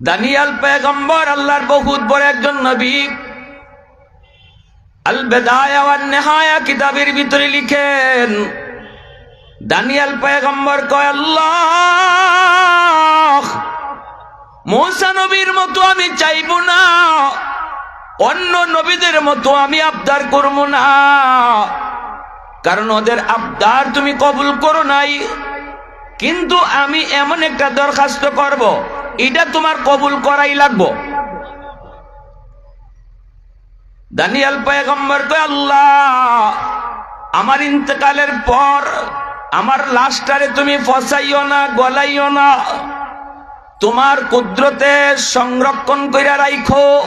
দানিয়াল পেগম্বর আল্লাহর বহুত বড় একজন নবী। আল বেদায়া নেহায়া কিতাবের ভিতরে লিখেন, দানিয়াল পেগম্বর কয়, আল্লাহ, মৌসা নবীর মতো আমি চাইব না, অন্য নবীদের মতো আমি আবদার করব না। কারণ ওদের আবদার তুমি কবুল করো নাই, কিন্তু আমি এমন একটা দরখাস্ত করব এটা তোমার কবুল করাই লাগবো। দানিয়াল পয়গম্বর কয়, আল্লাহ, আমার ইন্তকালের পর আমার লাশটারে তুমি ফসাইও না, গলাইও না। তোমার কুদরতে সংরক্ষণ কইরা রাইখো।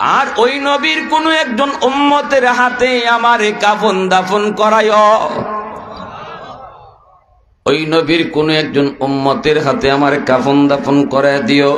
আর ওই নবীর কোন একজন উম্মতের হাতে আমারে কাফন দাফন করায় ওই নবীর কোন একজন উম্মতের হাতে আমার কাফন দাফন করে দিও।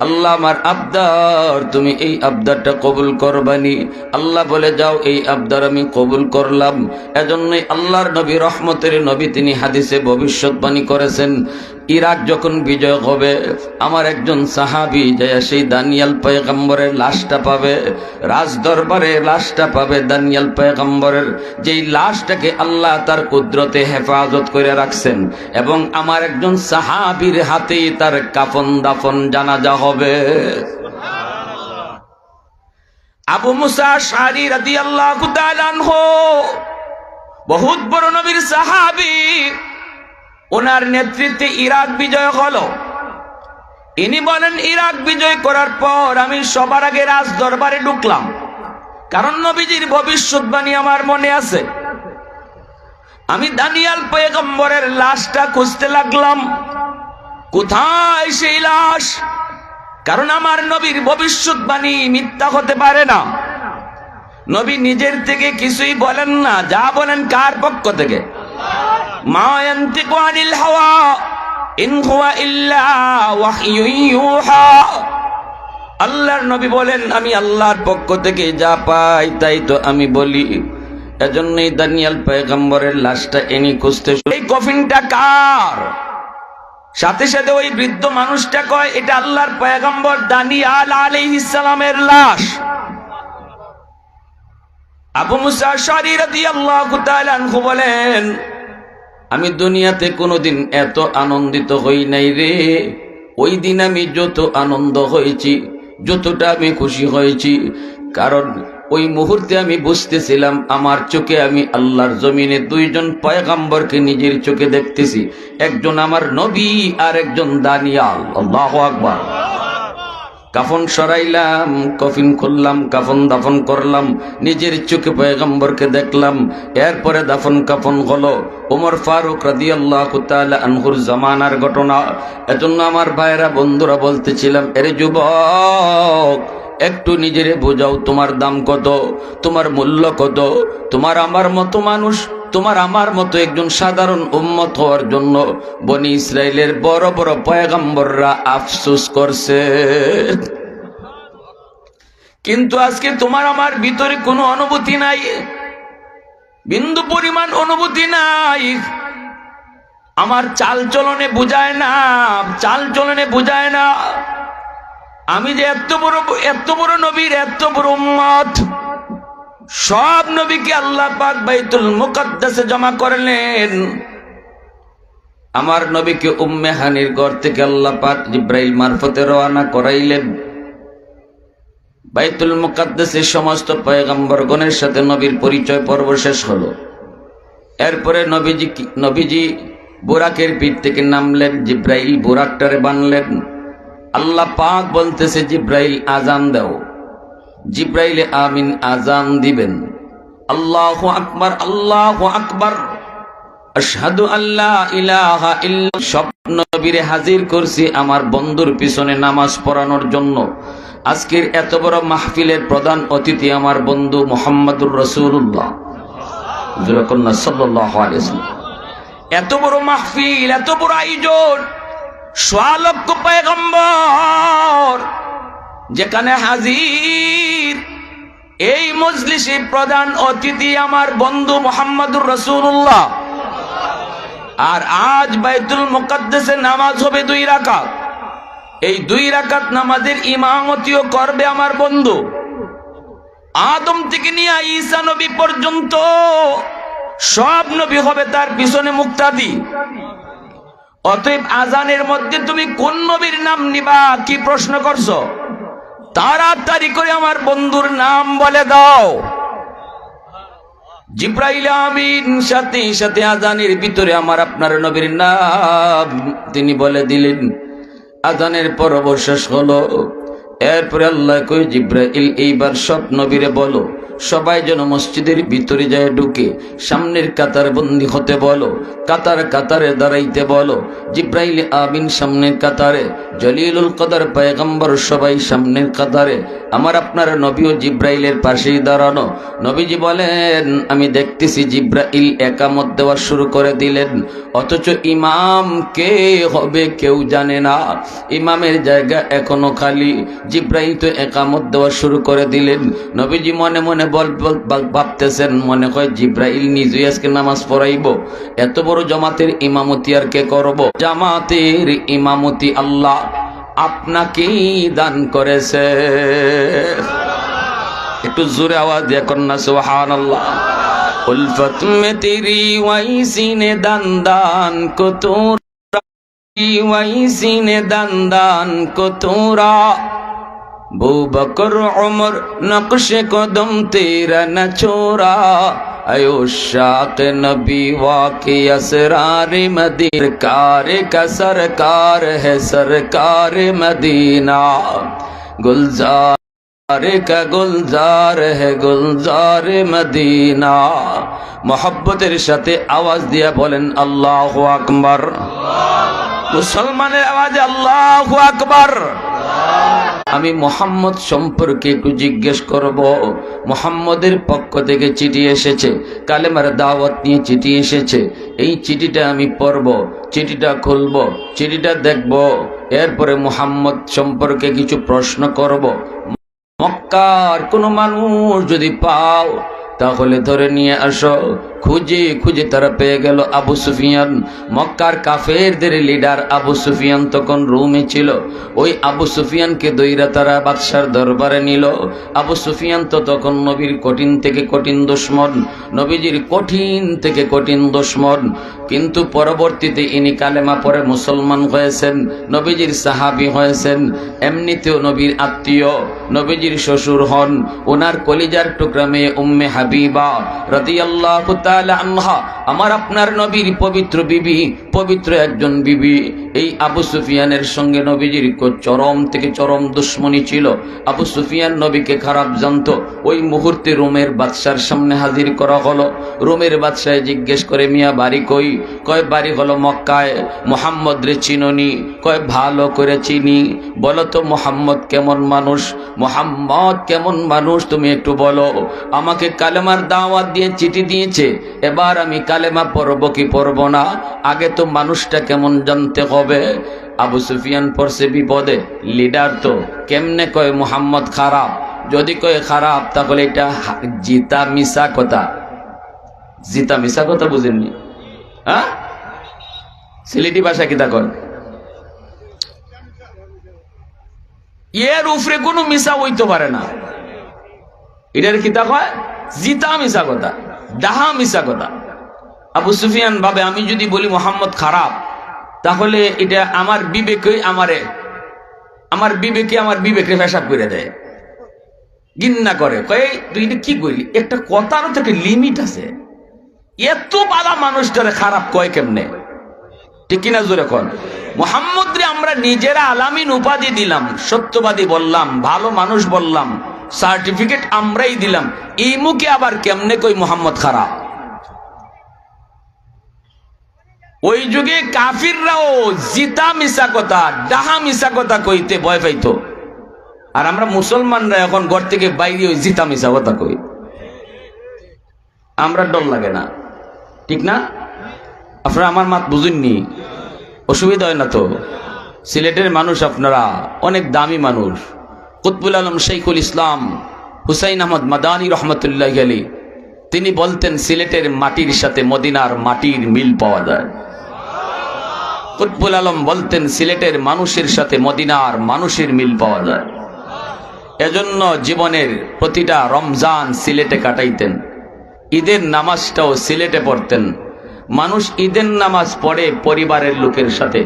আল্লাহ আমার আবদার, তুমি এই আবদারটা কবুল করবানি। আল্লাহ বলে, যাও, এই আবদার আমি কবুল করলাম। এজন্যই আল্লাহর নবী, রহমতের নবী, তিনি হাদিসে ভবিষ্যৎবাণী করেছেন, ইরাক যখন বিজয় হবে, আমার একজন সাহাবি যায় সেই দানিয়াল পয়গম্বরের লাশটা পাবে রাজ দরবারে লাশটা পাবে দানিয়াল পয়গম্বরের। যেই লাশটাকে আল্লাহ তার কুদরতে হেফাজত করে রাখছেন এবং আমার একজন সাহাবির হাতেই তার কাফন দাফন জানাজা হবে। আবু মুসা শারি রাদি আল্লাহ বহুত বড় নবীর সাহাবি, ওনার নেতৃত্বে ইরাক বিজয় হলো। ইনি বলেন, ইরাক বিজয় করার পর আমি সবার আগে রাজ দরবারে ঢুকলাম। কারণ নবীজির ভবিষ্যৎবাণী আমার মনে আছে। আমি দানিয়াল পেগম্বরের লাশটা খুঁজতে লাগলাম। কোথায় সেই লাশ? কারণ আমার নবীর ভবিষ্যৎবাণী মিথ্যা হতে পারে না। নবী নিজের থেকে কিছুই বলেন না, যা বলেন কার পক্ষ থেকে? আল্লাহর নবী বলেন, আমি আল্লাহর পক্ষ থেকে যা পাই তাই তো আমি বলি। এজন্যই দানিয়াল পয়গম্বরের লাশটা এনি খুঁজতে এই কফিনটা কার? সাথে সাথে ওই বৃদ্ধ মানুষটা কয়, এটা আল্লাহর পয়গম্বর দানি আল আলাইহিস সালামের লাশ। আবু মুসা শারি রাদিয়াল্লাহু তাআলা বলেন, আমি দুনিয়াতে কোনোদিন এত আনন্দিত হই নাই রে। ওই দিন আমি যত আনন্দ হয়েছি, যতটা আমি খুশি হয়েছি, কারণ ওই মুহূর্তে আমি বুঝতেছিলাম, আমার চোখে আমি আল্লাহর জমিনে দুইজন পয়গাম্বরকে নিজের চোখে দেখতেছি। একজন আমার নবী আর একজন দানিয়াল। আল্লাহ আকবার। কাফন সরাইলাম, কফিন খুললাম, কাফন দাফন করলাম, নিজের চোখে পয়গম্বরকে দেখলাম। এরপরে দাফন কাফন হলো ওমর ফারুক রাদি আল্লাহ আনহুর জামানার ঘটনা। এজন্য আমার ভাইয়েরা, বন্ধুরা বলতেছিলাম, এরে যুবক একটু নিজেরে বোঝাও, তোমার দাম কত, তোমার মূল্য কত, তোমার আমার মতো মানুষ, তোমার আমার মতো একজন সাধারণ উম্মত হওয়ার জন্য বনি ইসরায়েলের বড় বড় পয়গম্বররা আফসোস করছে। কিন্তু আজকে তোমার আমার ভিতরে কোনো অনুভূতি নাই, বিন্দু পরিমাণ অনুভূতি নাই। আমার চাল চলনে বুঝায় না চাল চলনে বুঝায় না। আমি যে এত বড় এত বড় নবীর, এত বড় উম্মত, সব নবীকে আল্লাহ পাক বাইতুল মুকদ্দাসে জমা করলেন। আমার নবীকে উম্মে হানির ঘর থেকে আল্লাহ পাক জিব্রাইল মারফতে রওনা করাইলেন। বাইতুল মুকাদ্দাসের সমস্ত পয়গম্বরগণের সাথে নবীর পরিচয় পর্ব শেষ হলো। এরপরে নবীজি নবীজি বুরাকের পিঠ থেকে নামলেন, জিব্রাইল বুরাকটারে বানলেন। আল্লাহ পাক বলতেছে, জিব্রাইল আজান দাও। জিব্রাইলে আমিন আজান দিবেন। আল্লাহ আকবার আল্লাহ আকবার। আশহাদু আল্লাহ করছি পিছনে নামাজ পড়ানোর জন্য। আজকের এত বড় মাহফিলের অতিথি বন্ধু এত বড় মাহফিল, এত বড় আয়োজন। সোয়া লক্ষ পয়গম্বর, যেখানে হাজির এই মজলিসে প্রধান অতিথি আমার বন্ধু মোহাম্মদুর রসুল্লাহ আর আজ বাইতুল মুকদ্দেসে নামাজ হবে দুই রাকাত। এই দুই রাকাত নামাজের ইমামতিও করবে আমার বন্ধু। আদম থেকে নিয়ে ঈসা নবী পর্যন্ত সব নবী হবে তার পিছনে মুক্তাদি। অতএব আজানের মধ্যে তুমি কোন নবীর নাম নিবা, কি প্রশ্ন করছ? তাড়াতাড়ি করে আমার বন্ধুর নাম বলে দাও। জিব্রাইল আমিন, সাথে সাথে আজানের ভিতরে আমার আপনার নবীর নাম তিনি বলে দিলেন। আজানের পর অবশেষ হলো। এরপরে আল্লাহ কই, জিব্রাইল, এইবার সব নবীরে বলো। সবাই যেন মসজিদের ভিতরে যায় ঢুকে, সামনের কাতার বন্দি হতে বলো, কাতার কাতারে দাঁড়াইতে বলো, জিব্রাইল আবিন সামনের কাতারে, জলিলুল কদর পায়গম্বর সবাই সামনের কাতারে আমার আপনার নবী ও জিব্রাইলের পাশেই দাঁড়ানো। নবীজি বলেন, আমি দেখতেছি জিব্রাইল একামত দেওয়া শুরু করে দিলেন। অথচ ইমাম কে হবে কেউ জানে না। ইমামের জায়গা এখনও খালি। জিব্রাইল তো একামত দেওয়া শুরু করে দিলেন। নবীজি মনে মনে বল, ভাবতেছেন, মনে হয় জিব্রাইল নিজেই আজকে নামাজ পড়াইব। এত বড় জমাতের ইমামতি আর কে করব? জামাতের ইমামতি আল্লাহ। আপনাকেই দান করেছে। একটু জোরে আওয়াজ দিয়ে কন্যা সুহান আল্লাহ উলফত মে তেরি ওয়াইসি নে দান দান কো তোরা নে দান দান কো তোরা বউ বকর অমর নকশে কদম, তেরা না চোরা। ایو شاق نبی واقعی اسرار مدینہ۔ سرکار کا سرکار ہے، سرکار مدینہ۔ گلزار کا گلزار ہے، گلزار مدینہ۔ محبت رشتے آواز دیا بولن اللہ اکبر۔ مسلمان آواز اللہ اکبر۔ আমি মোহাম্মদ সম্পর্কে একটু জিজ্ঞেস করব। মোহাম্মদের পক্ষ থেকে চিঠি এসেছে, কালেমার দাওয়াত নিয়ে চিঠি এসেছে। এই চিঠিটা আমি পড়ব, চিঠিটা খুলব, চিঠিটা দেখব, এরপরে মোহাম্মদ সম্পর্কে কিছু প্রশ্ন করব। মক্কার কোনো মানুষ যদি পাও, তাহলে ধরে নিয়ে আসো। খুঁজে খুঁজে তারা পেয়ে গেল আবু সুফিয়ান। মক্কার কাফেরদের লিডার আবু সুফিয়ান তখন রুমে ছিল। ওই আবু সুফিয়ানকে দইরা তারা বাদশার দরবারে নিল। আবু সুফিয়ান তো তখন নবীর কঠিন থেকে কঠিন দুশ্মন, নবীজির কঠিন থেকে কঠিন দুশ্মন। কিন্তু পরবর্তীতে ইনি কালেমা পরে মুসলমান হয়েছেন, নবীজির সাহাবি হয়েছেন। এমনিতেও নবীর আত্মীয়, নবীজির শ্বশুর হন। ওনার কলিজার টুকরা মেয়ে উম্মে হাবিবা রাদিয়াল্লাহু لعنها. আমার আপনার নবীর পবিত্র বিবি, পবিত্র একজন বিবি। এই আবু সুফিয়ানের সঙ্গে নবীজির চরম থেকে চরম দুশ্মনী ছিল। আবু সুফিয়ান নবীকে খারাপ জানতো। ওই মুহূর্তে রোমের বাদশার সামনে হাজির করা হলো। রোমের বাদশায় জিজ্ঞেস করে, মিয়া, বাড়ি কই? কয়, বাড়ি হলো মক্কায়। মোহাম্মদ রে চিননি। কয়, ভালো করে চিনি। বলো তো, মোহাম্মদ কেমন মানুষ? মোহাম্মদ কেমন মানুষ, তুমি একটু বলো। আমাকে কালেমার দাওয়াত দিয়ে চিঠি দিয়েছে। এবার আমি কালেমা পড়ব কি পড়ব না? আগে তো মানুষটা কেমন জানতে হবে? আবু সুফিয়ান পড়ছে বিপদে। লিডার তো। কেমনে কয় মোহাম্মদ খারাপ? যদি কয় খারাপ, তাহলে এটা জিতা মিশা কথা। জিতা মিশা কথা বুঝেননি? হ্যাঁ? সিলেটি ভাষা কিতা কয়? এর উপরে কোনো মিশা হইতে পারে না। এটার কিতা কয়? জিতা মিশা কথা। ডাহা মিশা কথা। আবু সুফিয়ান ভাবে, আমি যদি বলি মোহাম্মদ খারাপ, তাহলে এটা আমার বিবেকে আমারে, আমার বিবেকে আমার বিবেকে পেশাব করে দেয়। গিন্না করে। কয়, তুই এটা কি করলি একটা কথারও তো একটা লিমিট আছে। এত বালা মানুষটারে খারাপ কয় কেমনে? ঠিক কিনা জোরে কন? মোহাম্মদ রে আমরা নিজেরা আলামিন উপাধি দিলাম, সত্যবাদী বললাম, ভালো মানুষ বললাম সার্টিফিকেট আমরাই দিলাম, এই মুখে আবার কেমনে কই মোহাম্মদ খারাপ? ওই যুগে কাফিররাও জিতা মিশা কথা, ডাহা মিশা কথা কইতে ভয় পাইতো। আর আমরা মুসলমানরা এখন ঘর থেকে বাইরে ওই জিতা মিশা কথা কই। আমরা ডর লাগে না। ঠিক না? আপনারা আমার মাত বুঝুননি? অসুবিধা হয় না তো? সিলেটের মানুষ আপনারা, অনেক দামি মানুষ। কুতবুল আলম শেখুল ইসলাম, হুসাইন আহমদ মাদানী রহমতুল্লাহ আলী তিনি বলতেন সিলেটের মাটির সাথে মদিনার মাটির মিল পাওয়া যায়। কুতবুল আলম বলতেন, সিলেটের মানুষের সাথে মদিনার মানুষের মিল পাওয়া যায়। এজন্য জীবনের প্রতিটা রমজান সিলেটে কাটাইতেন। ঈদের নামাজটাও সিলেটে পড়তেন। মানুষ ঈদের নামাজ পড়ে পরিবারের লোকের সাথে।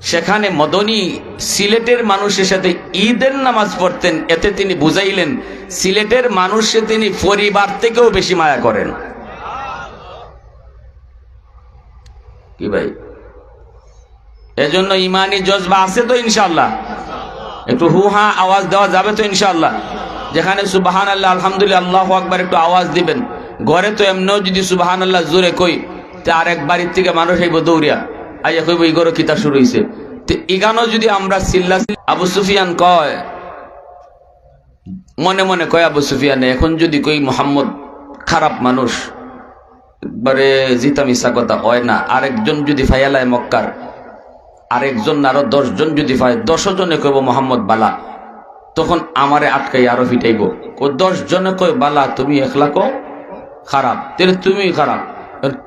সেখানে মদনী সিলেটের মানুষের সাথে ঈদের নামাজ পড়তেন, এতে তিনি বুঝাইলেন, সিলেটের মানুষে তিনি পরিবার থেকেও বেশি মায়া করেন। কি ভাই? এজন্য ইমানি জজবা আছে তো ইনশাল্লাহ একটু হু হা আওয়াজ দেওয়া যাবে তো ইনশাল্লাহ যেখানে সুবাহান আল্লাহ আলহামদুলিল্লাহ, আল্লাহ আকবার একটু আওয়াজ দিবেন। ঘরে তো এমনিও যদি সুবাহান আল্লাহ জোরে কই, তে আরেক বাড়ির থেকে মানুষ আইব দৌড়িয়া। আইয়া কইব ইগরো কিতা শুরু হইছে। তে ইগানো যদি আমরা সিল্লা আবু সুফিয়ান কয়, মনে মনে কয় আবু সুফিয়ানে, এখন যদি কই মোহাম্মদ খারাপ মানুষ, একবারে জিতা মিশা কথা হয় না। আরেকজন যদি ফাইয়ালায় মক্কার আরেকজন আরও দশজন যদি পায় দশ জনে কইব, মোহাম্মদ, বালা। তখন আমারে আটকাই, আরও ফিটাইব। ও দশ জনে কই, বালা, তুমি একলা কো খারাপ? তাহলে তুমি খারাপ?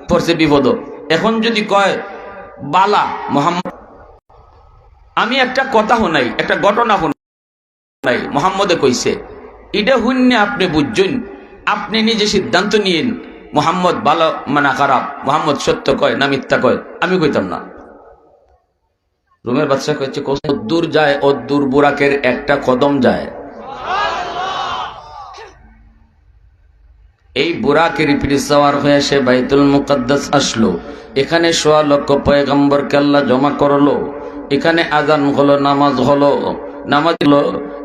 পড়ছে বিপদ এখন যদি কয়, বালা, মোহাম্মদ, আমি একটা কথা শুনাই, একটা ঘটনা শুনাই। মোহাম্মদে কইছে এটা শূন্য আপনি বুঝছেন আপনি নিজে সিদ্ধান্ত নিয়েন, মোহাম্মদ বালা মানে খারাপ, মোহাম্মদ সত্য কয় না মিথ্যা কয়? আমি কইতাম না। রুমের বাচ্চা কয়েছে অদ্দূর যায় অদ্দূর বুরাকের একটা কদম যায়। এই বুরাকের পিরিসাওয়ার হয়ে সে বাইতুল মুকদ্দাস আসলো। এখানে সোয়া লক্ষ পয়গম্বর কেল্লা জমা করল। এখানে আজান হলো, নামাজ হলো। নামাজ হলো,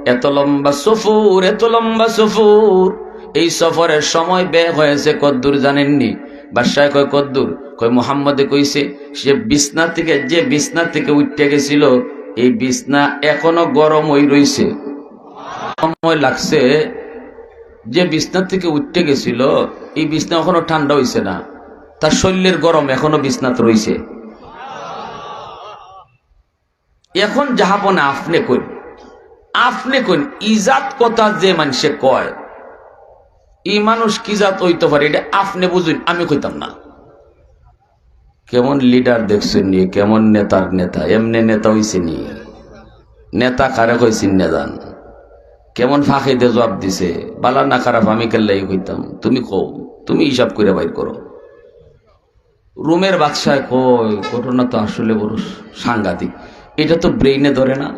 এত লম্বা সফুর, এত লম্বা সফুর। এই সফরের সময় ব্যয় হয়েছে কদ্দূর জানেননি? বাদশাহ কয় কদ্দূর কয়, মোহাম্মদে কইছে, সে বিছনা থেকে, যে বিছনা থেকে উঠতে গেছিল, এই বিছনা এখনও গরম হয়ে রইছে। সময় লাগছে যে বিছনা থেকে উঠতে গেছিল, এই বিছনা এখনও ঠান্ডা হইছে না। তার শরীরের গরম এখনও বিছনাতে রইছে। এখন যাহাপনা আপনি কই আপনি কইন ইজাত কথা যে মানুষে কয়, এই মানুষ কি জাত হইতে পারে? এটা আপনি বুঝুন, আমি কইতাম না। কেমন লিডার দেখছেন নি, কেমন নেতার নেতা, এমনি নেতা হইছে নি। নেতা কারে কইছেন নেজান? কেমন ফাঁকে দিয়ে জবাব দিছে? বালা না খারাপ, আমি কেল্লাই কইতাম। তুমি কও, তুমি হিসাব করে বাইর করো। রুমের বাদশায় কই? ঘটনা তো আসলে বড় সাংঘাতিক। এটা তো ব্রেইনে ধরে না।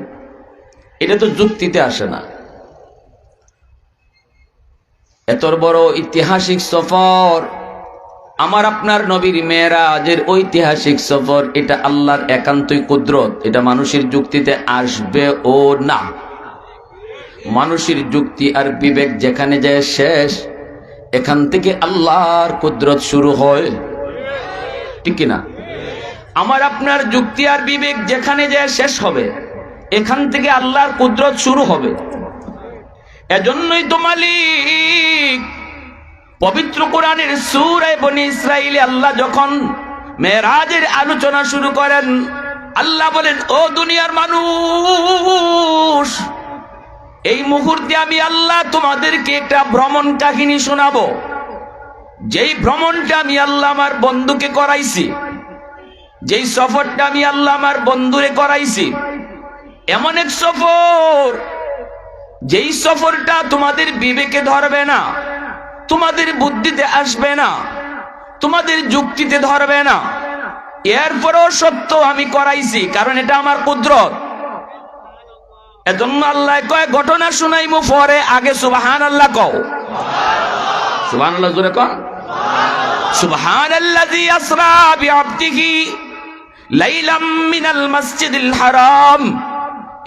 এটা তো যুক্তিতে আসে না। এত বড় ঐতিহাসিক সফর আমার আপনার নবীর মেয়েরাজের ঐতিহাসিক সফর, এটা আল্লাহর একান্তই কুদরত। এটা মানুষের যুক্তিতে আসবে ও না। মানুষের যুক্তি আর বিবেক যেখানে যায় শেষ, এখান থেকে আল্লাহর কুদরত শুরু হয়। ঠিক না? আমার আপনার যুক্তি আর বিবেক যেখানে যায় শেষ হবে, এখান থেকে আল্লাহর কুদরত শুরু হবে। এজন্যই তো মালিক পবিত্র কোরআনের সুরায় বনি ইসরাইলে আল্লাহ যখন মেয়েরাজের আলোচনা শুরু করেন, আল্লাহ বলেন, ও দুনিয়ার মানুষ, এই মুহূর্তে আমি আল্লাহ তোমাদেরকে একটা ভ্রমণ কাহিনী শোনাবো। যেই ভ্রমণটা আমি আল্লাহ আমার বন্ধুকে করাইছি, যেই সফরটা আমি আল্লাহ আমার বন্ধুরে করাইছি, এমন এক সফর, যেই সফরটা তোমাদের বিবেকে ধরবে না। তোমাদের বুদ্ধিতে আসবে না। তোমাদের যুক্তিতে ধরবে না। এরপরেও সত্য আমি করাইছি, কারণ এটা আমার কুদরত। এজন্য আল্লাহ কয়, ঘটনা শুনাইমু পরে আগে সুবাহান আল্লাহ কও। সুবাহান আল্লাহ জোরে কন। সুবাহান আল্লাযী আসরা বিআবদিহি লাইলাম মিনাল মাসজিদিল হারাম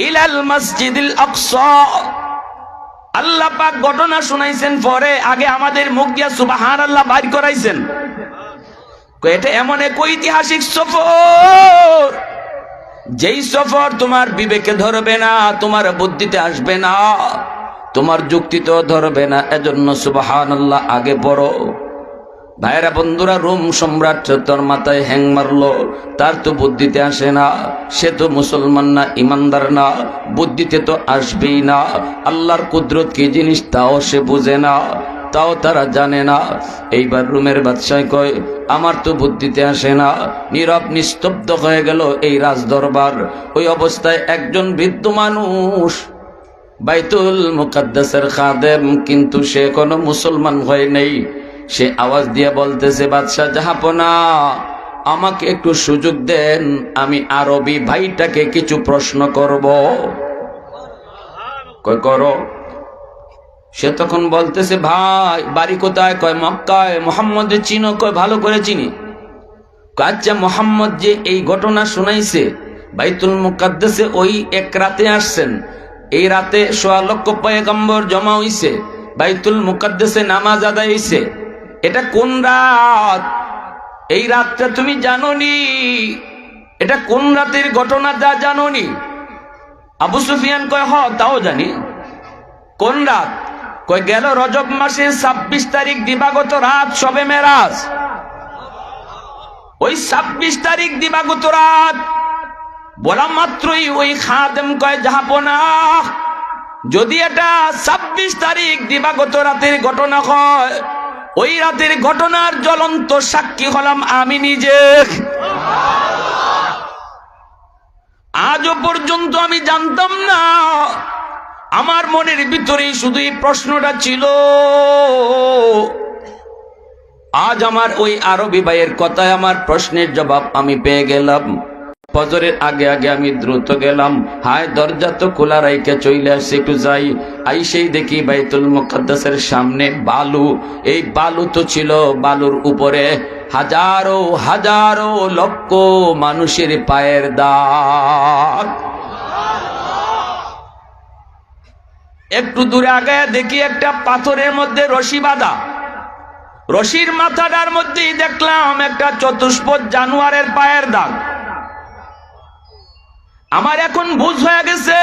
ইলাল মাসজিদিল আকসা। আল্লাহ পাক ঘটনা শুনাইছেন পরে আগে আমাদের মুখ দিয়া সুবাহান আল্লাহ বাইর করাইছেন। এটা এমন এক ঐতিহাসিক সফর। যেই সফর তোমার বিবেকে ধরবে না, তোমার বুদ্ধিতে আসবে না, তোমার যুক্তিতেও ধরবে না, এজন্য সুবাহান আল্লাহ আগে পড়ো। ভাইরা বন্ধুরা, রোম সম্রাট তোর মাথায় হ্যাং মারলো। তার তো বুদ্ধিতে আসে না, সে তো মুসলমান না, ইমানদার না, বুদ্ধিতে তো আসবেই না। আল্লাহর কুদরত কি জিনিস তাও সে বুঝে না, তাও তারা জানে না। এইবার রুমের বাদশাহ কয়, আমার তো বুদ্ধিতে আসে না। নীরব নিস্তব্ধ হয়ে গেল এই রাজদরবার। ওই অবস্থায় একজন বৃদ্ধ মানুষ বাইতুল মুকাদ্দাসের খাদেম, কিন্তু সে কোনো মুসলমান হয় নেই। সে আওয়াজ দিয়ে বলতেছে, বাদশাহ জাহাপনা আমাকে একটু সুযোগ দেন, আমি আরবি ভাইটাকে কিছু প্রশ্ন করব। কয় করো। সে তখন বলতেছে, ভাই, বাড়ি কোথায়? কয়, মক্কায়। মোহাম্মদ চিনো? কয়, ভালো করে চিনি। আচ্ছা মোহাম্মদ যে এই ঘটনা শুনাইছে, বাইতুল মুকাদ্দাসে ওই এক রাতে আসছেন। এই রাতে সোয়া লক্ষ পয়গম্বর জমা হইছে। বাইতুল মুকাদ্দাসে নামাজ আদায় হইছে। এটা কোন রাত? এই রাতটা তুমি জানোনি। এটা কোন রাতের ঘটনা যা জানোনি? আবু সুফিয়ান কয়, হ, তাও জানি। কোন রাত? কই গেল রজব মাসের ছাব্বিশ তারিখ দিবাগত রাত, সবে মেরাজ। ওই ছাব্বিশ তারিখ দিবাগত রাত। বলা মাত্রই ওই খাদেম কয় যাহাপনা যদি এটা ছাব্বিশ তারিখ দিবাগত রাতের ঘটনা হয় ওই রাতের ঘটনার জ্বলন্ত সাক্ষী হলাম আমি নিজে। আজও পর্যন্ত আমি জানতাম না, আমার মনের ভিতরে শুধু এই প্রশ্নটা ছিল। আজ আমার ওই আরবি ভাইয়ের কথায় আমার প্রশ্নের জবাব আমি পেয়ে গেলাম। ফজরের আগে আগে আমি দ্রুত গেলাম। হায়, দরজা তো খোলা রাইকে চলে আসছে একটু যাই। আই সেই দেখি বাইতুল মুকদ্দাসের সামনে বালু। এই বালু তো ছিল বালুর উপরে। হাজারো হাজারো লক্ষ মানুষের পায়ের দাগ। একটু দূরে আগে দেখি একটা পাথরের মধ্যে রশি বাঁধা। রশির মাথাটার মধ্যেই দেখলাম একটা চতুষ্পদ জানুয়ারের পায়ের দাগ। আমার এখন বুঝ হয়ে গেছে।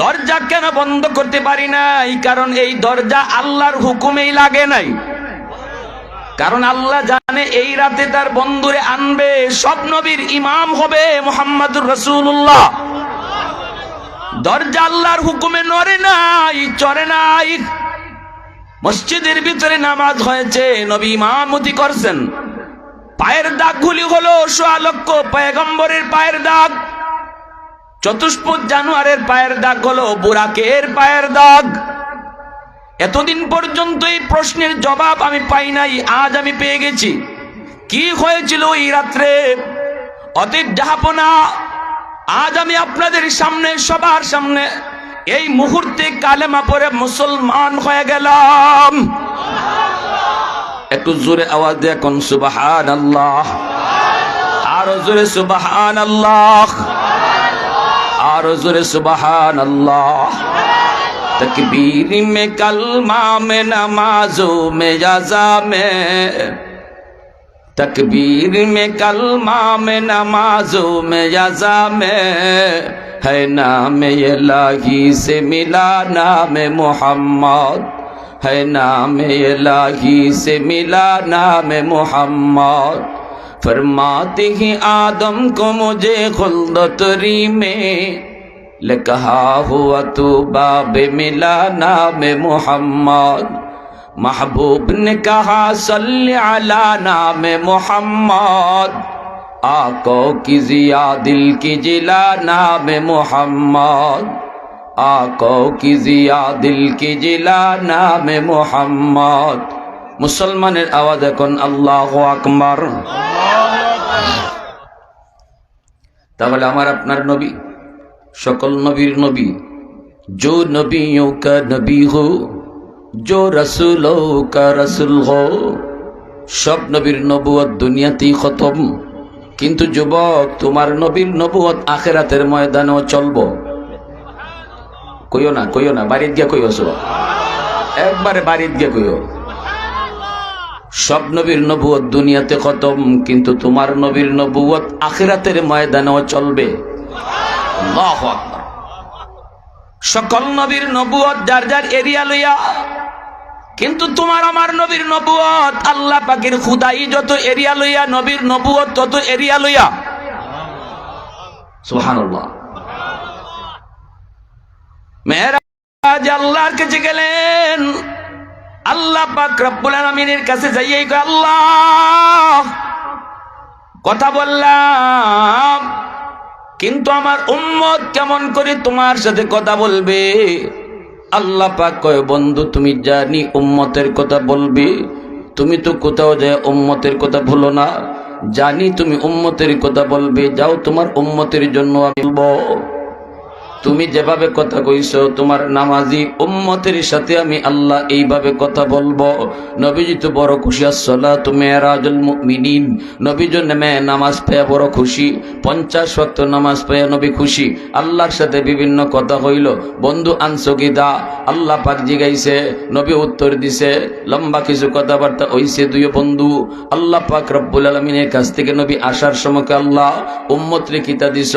দরজা কেন বন্ধ করতে পারি নাই? কারণ এই দরজা আল্লাহর হুকুমেই লাগে নাই। কারণ আল্লাহ জানে এই রাতে তার বন্ধুরে আনবে, সব নবীর ইমাম হবে মোহাম্মদুর রসুল্লাহ দরজা আল্লাহর হুকুমে নড়ে নাই, চড়ে নাই। মসজিদের ভিতরে নামাজ হয়েছে, নবী ইমামতি করছেন। পায়ের দাগগুলি হলো সোয়া লক্ষ পয়গম্বরের পায়ের দাগ, চতুষ্পদ জানুয়ারের পায়ের দাগ হলো বুরাকের পায়ের দাগ। এতদিন পর্যন্ত এই প্রশ্নের জবাব আমি পাই নাই, আজ আমি পেয়ে গেছি। কি হয়েছিল এই রাত্রে? অতীত যাহাপনা, আজ আমি আপনাদের সামনে, সবার সামনে এই মুহূর্তে কালেমা পরে মুসলমান হয়ে গেলাম। একটু زور আওয়াজ দিয়ে এখন সুবাহান আল্লাহ আরো জোরে সুবাহান আল্লাহ আরো জোরে সুবাহান আল্লাহ تکبیر میں کلمہ میں، نمازوں میں جزا میں۔ تکبیر میں کلمہ میں، نمازوں میں جزا میں۔ ہے نام الہی سے، ملا نام محمد۔ ہے نام الہی سے ملا نام محمد۔ فرماتے ہیں آدم کو مجھے خلدتری میں لکہا ہوا تو باب ملا نام محمد۔ محبوب نے کہا صلی علی نام محمد۔ آقوں کی زیادل کی جلا نام محمد۔ آقا کی জিয়া, দিল কি জিলা, নামে মোহাম্মদ। মুসলমানের আওয়াজ এখন আল্লাহ আকবর। তাহলে আমার আপনার নবী, সকল নবীর নবী, জো নবী কা নবী হো, জো রসুল কা রসুল হো, সব নবীর নবুয়ত দুনিয়াতেই খতম। কিন্তু যুবক, তোমার নবীর নবুয়ত আখেরাতের ময়দানেও চলবো। কইও না কইও না বাড়িত গিয়া কইও সব একবারে বাড়িত গিয়া কইও। সব নবীর নবুয়ত দুনিয়াতে খতম, কিন্তু তোমার নবীর নবুয়ত আখেরাতের ময়দানেও চলবে। সকল নবীর নবুয়ত যার যার এরিয়া লইয়া, কিন্তু তোমার আমার নবীর নবুয়ত আল্লাহ পাকের খুদাই যত এরিয়া লইয়া, নবীর নবুয়ত তত এরিয়া লইয়া। সুবহানাল্লাহ। মেয়েরাজ আল্লাহর কাছে গেলেন আল্লাহ পাক কাছে যাইয়াই আল্লাহ, কথা বললাম, কিন্তু আমার উম্মত কেমন করে তোমার সাথে কথা বলবে? আল্লাহ পাক কয়, বন্ধু, তুমি জানি উম্মতের কথা বলবে। তুমি তো কোথাও যায় উম্মতের কথা ভুলো না। জানি তুমি উম্মতের কথা বলবে। যাও তোমার উম্মতের জন্য আমি বলব। তুমি যেভাবে কথা কইছো, তোমার নামাজি উম্মতের সাথে আমি আল্লাহ এইভাবে কথা বলব। নবীজি তো বড় খুশি আসলা তুমি রাজুল মুমিনিন। নবীজ নেমে নামাজ পেয়ে বড় খুশি, পঞ্চাশ ওয়াক্ত নামাজ পেয়ে নবী খুশি। আল্লাহর সাথে বিভিন্ন কথা হইল। বন্ধু, আনছো গীতা আল্লাহ পাক জিগাইছে, নবী উত্তর দিছে, লম্বা কিছু কথাবার্তা হইছে দুই বন্ধু। আল্লাহ পাক রব্বুল আলমিনের কাছ থেকে নবী আসার সময় আল্লাহ উম্মত রে কিতা দিছ?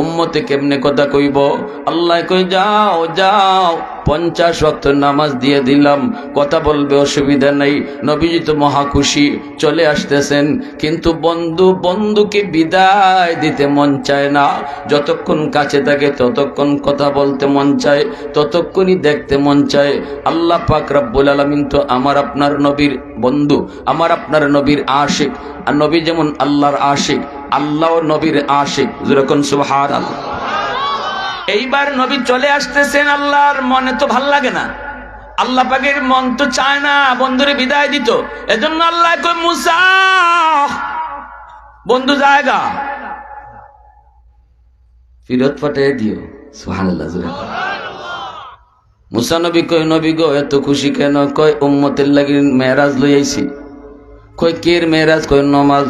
উম্মতে কেমনে কথা কইব? আল্লাহ কই, যাও যাও। পঞ্চাশ ওয়াক্ত নামাজ দিয়ে দিলাম। কথা বলবে, অসুবিধা নেই। নবীজি তো মহা খুশি, চলে আসতেছেন। কিন্তু বন্ধু, বন্ধুকে বিদায় দিতে মন চায় না। যতক্ষণ কাছে থাকে, ততক্ষণ কথা বলতে মন চায়, ততক্ষণই দেখতে মন চায়। আল্লাহ পাক রব্বুল আলমিন তো আমার আপনার নবীর বন্ধু, আমার আপনার নবীর আশিক। আর নবী যেমন আল্লাহর আশিক আল্লাহ নবীর আশিক। যেরকম সুহার আল্লাহ এইবার নবী চলে আসতেছেন আল্লাহর মনে তো ভালো লাগে না। আল্লাহ পাকের মন তো চায় না, বন্ধুরে বিদায় দিত। এজন্য আল্লাহ কই মুসা, বন্ধু জায়গা। ফিরত পাঠিয়ে দিও, সুবহানাল্লাহ, জোরে। কর। মুসা নবী কই নবী গো, এত খুশি কেন? কয়, উম্মতের লাগি মেরাজ লই আইছি। কয়, কের মেরাজ কয়, নমাজ।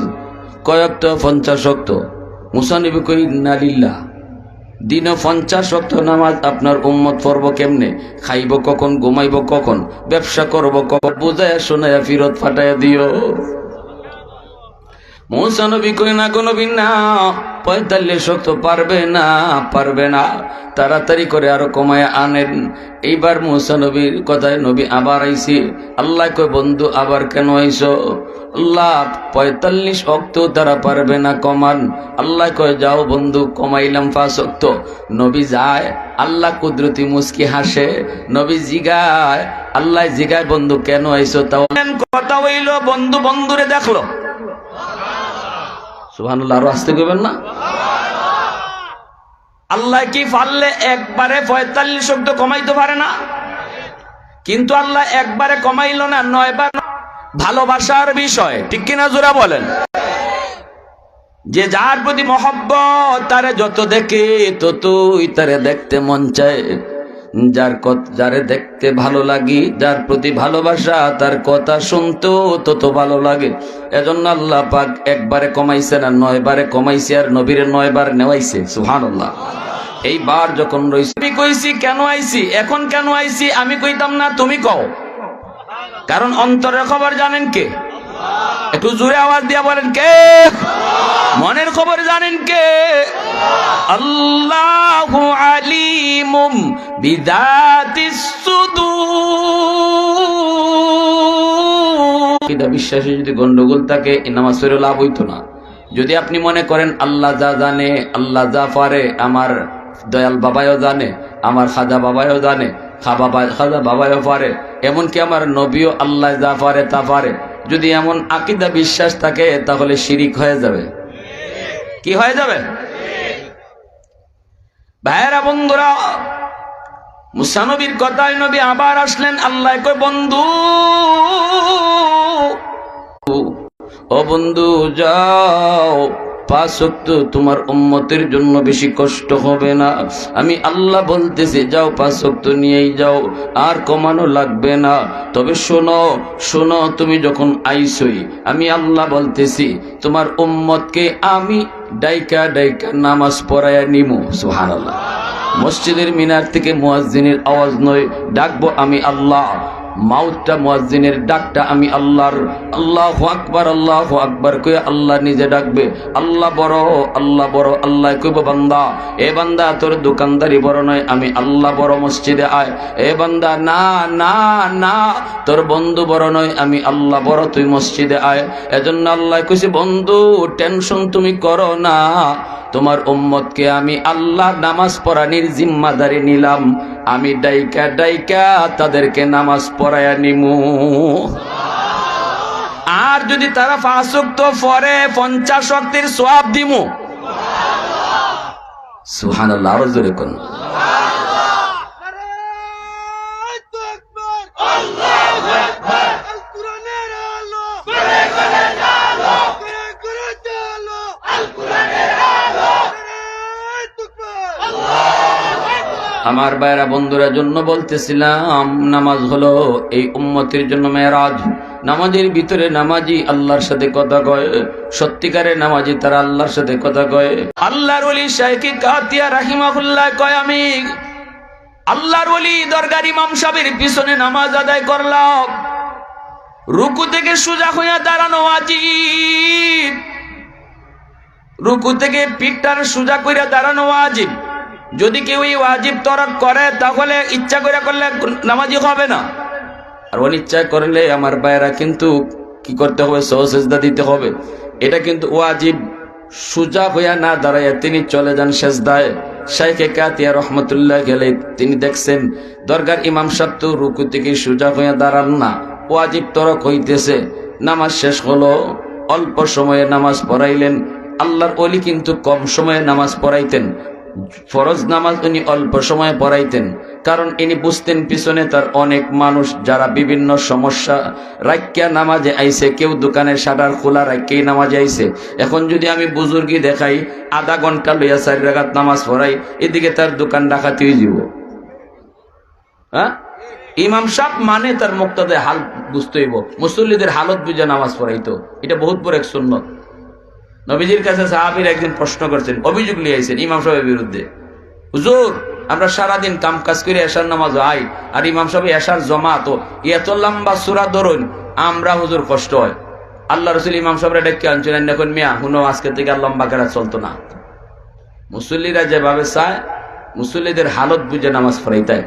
কয়ক্ত পঞ্চাশ অক্ত মুসা নবী কই নালিল্লাহ দিন পঞ্চাশ অক্ত নামাজ আপনার উম্মত পড়ব কেমনে? খাইব কখন, ঘুমাইব কখন? ব্যবসা করব কখন? বুঝাইয়া শোনাইয়া ফিরত ফাটাইয়া দিও। মৌসা নবী কই না কোনো না। পঁয়তাল্লিশ শক্ত পারবে না পারবে না। তাড়াতাড়ি করে আরও কমায় আনেন। এইবার মৌসানবীর কথায় নবী আবার আইছি। আল্লাহ কই বন্ধু, আবার কেন আইছো? আল্লাহ পঁয়তাল্লিশ অক্ত তারা পারবে না কমান। আল্লাহ কয়, যাও বন্ধু, কমাইলাম পাঁচ অক্ত। নবী যায়, আল্লাহ কুদরতি মুস্কি হাসে। নবী জিগায়, আল্লাহ জিগায়, বন্ধু, কেন আইছো? তাও কথা হইল, বন্ধু বন্ধুরে দেখল। সুবহানাল্লাহ, আরও আসতে করবেন না? আল্লাহ কি পারলে একবারে পঁয়তাল্লিশ শব্দ কমাইতে পারে না? কিন্তু আল্লাহ একবারে কমাইল না, নয়বার ভালোবাসার বিষয়, ঠিক কিনা জোরা বলেন? যে যার প্রতি মহব্বত, তারে যত দেখে, ততই তারে দেখতে মন চায়। যার যারে দেখতে ভালো লাগে, যার প্রতি ভালোবাসা, তার কথা শুনতেও তত ভালো লাগে। এজন্য আল্লাহ পাক একবারে কমাইছে না, নয়বারে কমাইছে, আর নবীরে নয়বার নেওয়াইছে সুহান এইবার যখন রইছে, আমি কইছি, কেন আইছি? এখন কেন আইছি? আমি কইতাম না, তুমি কও। কারণ অন্তরের খবর জানেন কে? একটু জোরে আওয়াজ দিয়া বলেন কে? মনের খবর জানেন কে? আল্লাহ আলিমুম বিদাতিস সুদূর। বিশ্বাসে যদি গন্ডগোল থাকে এ নামাজ লাভ হইতো না। যদি আপনি মনে করেন, আল্লাহ যা জানে, আল্লাহ যা পারে, আমার দয়াল বাবাও জানে, আমার খাজা বাবাও জানে, খা বাবা খাজা বাবাও পারে, এমনকি আমার নবীও আল্লাহ যা পারে তা পারে। যদি এমন আকিদা বিশ্বাস থাকে, তাহলে শিরিক হয়ে যাবে। কি হয়ে যাবে? ভাইয়েরা, বন্ধুরা, মুসানবীর কথায় নবী আবার আসলেন, আল্লাহ কই বন্ধু, ও বন্ধু, যাও। পাঁচ ওয়াক্ত তোমার উম্মতের জন্য বেশি কষ্ট হবে না। আমি আল্লাহ বলতেছি, যাও পাঁচ ওয়াক্ত নিয়েই যাও, আর কমানো লাগবে না। তবে শোনো শোনো, তুমি যখন আইসই, আমি আল্লাহ বলতেছি, তোমার উম্মতকে আমি ডাইকা ডাইকা নামাজ পড়াইয়া নিমু। সুবহানাল্লাহ। মসজিদের মিনার থেকে মুয়াজ্জিনের আওয়াজ নয়, ডাকবো আমি আল্লাহ। মাউতটা মুয়াজ্জিনের ডাকটা আমি আল্লাহর, আল্লাহ আকবার আল্লাহ আকবার কয়ে আল্লাহ নিজে ডাকবে। আল্লাহ বড় আল্লাহ বড়, আল্লাহ কইব, বান্দা, এ বান্দা তোর দোকানদারি বড় নয়, আমি আল্লাহ বড় মসজিদে আয়। এ বান্দা, না না না, তোর বন্ধু বড় নয়, আমি আল্লাহ বড়, তুই মসজিদে আয়। এজন্য আল্লাহ কইছে, বন্ধু, টেনশন তুমি করো না। তোমার উম্মতকে আমি আল্লাহ নামাজ পড়ানির জিম্মাদারি নিলাম। আমি ডাইকা ডাইকা তাদেরকে নামাজ পড়ায়া নিমু। আর যদি তারা ফাঁসুক তো পরে পঞ্চাশ শক্তির সোয়াব দিমু। সুহান আরও জোরে কোন আকবার আল কোরআনের আলো করে করে আলো করে করে আলো আল কোরআনের আলো নারায় তাকবীর আল্লাহু আকবার আমার বাইরা বন্ধুরা জন্য বলতেছিলাম, নামাজ হলো এই উম্মতের জন্য মেয়েরাজ। নামাজের ভিতরে নামাজি আল্লাহর সাথে কথা কয়, সত্যিকারের নামাজি তারা আল্লাহর সাথে কথা কয়। আল্লাহর শাইখি কাতিয়া রাহিমাহুল্লাহ কয়, আমি আল্লাহর ওলি দরগার ইমাম পিছনে নামাজ আদায় করলাম। রুকু থেকে সোজা হইয়া দাঁড়ানো আজিব রুকু থেকে পিঠটার সোজা কইরা দাঁড়ানো ওয়াজিব। যদি কেউ এই ওয়াজিব তরক করে, তাহলে ইচ্ছা করে করলে নামাজি হবে না। আর অনিচ্ছা করলে আমার বাইরা কিন্তু কি করতে হবে? সহসেজদা দিতে হবে। এটা কিন্তু ওয়াজিব সুজা হইয়া না দাঁড়াইয়া তিনি চলে যান সেজদায়। শাইখে কাতিয়া রহমতুল্লাহ গেলে তিনি দেখছেন দরকার ইমাম সাহেব তো রুকু থেকে সুজা হইয়া দাঁড়ান না। ওয়াজিব তরক হইতেছে, নামাজ শেষ হলো, অল্প সময়ে নামাজ পড়াইলেন। আল্লাহর অলি কিন্তু কম সময়ে নামাজ পড়াইতেন। ফরজ নামাজ উনি অল্প সময়ে পড়াইতেন, কারণ ইনি বুঝতেন পিছনে তার অনেক মানুষ যারা বিভিন্ন সমস্যা রাখিয়া নামাজে আইছে, কেউ দোকানের শাটার খোলা রাখিয়াই নামাজে আইছে। এখন যদি আমি বুজুর্গি দেখাই, আধা ঘণ্টা লইয়া চারি রাখাত নামাজ পড়াই, এদিকে তার দোকান ডাকাতি হয়ে যাব হ্যাঁ? ইমাম সাহ মানে তার মুক্তাদের হাল বুঝতে হইব। মুসল্লিদের হালত বুঝে নামাজ পড়াইতো। এটা বহুত বড় এক সুন্নত। নবীজির কাছে সাহাবির একদিন প্রশ্ন করছেন, অভিযোগ নিয়ে আইছেন ইমাম সাহেবের বিরুদ্ধে। হুজুর, আমরা সারাদিন কাম কাজ করে এসার নামাজ আই, আর ইমাম সাহেব এসার জমা তো এত লম্বা সুরা ধরুন, আমরা হুজুর কষ্ট হয়। আল্লাহ রসুল ইমাম সাহেবরা ডেকে আনছিলেন এখন মিয়া, হুনো, আজকে থেকে আর লম্বা কেরা চলতো না। মুসল্লিরা যেভাবে চায়, মুসল্লিদের হালত বুঝে নামাজ পড়াইতায়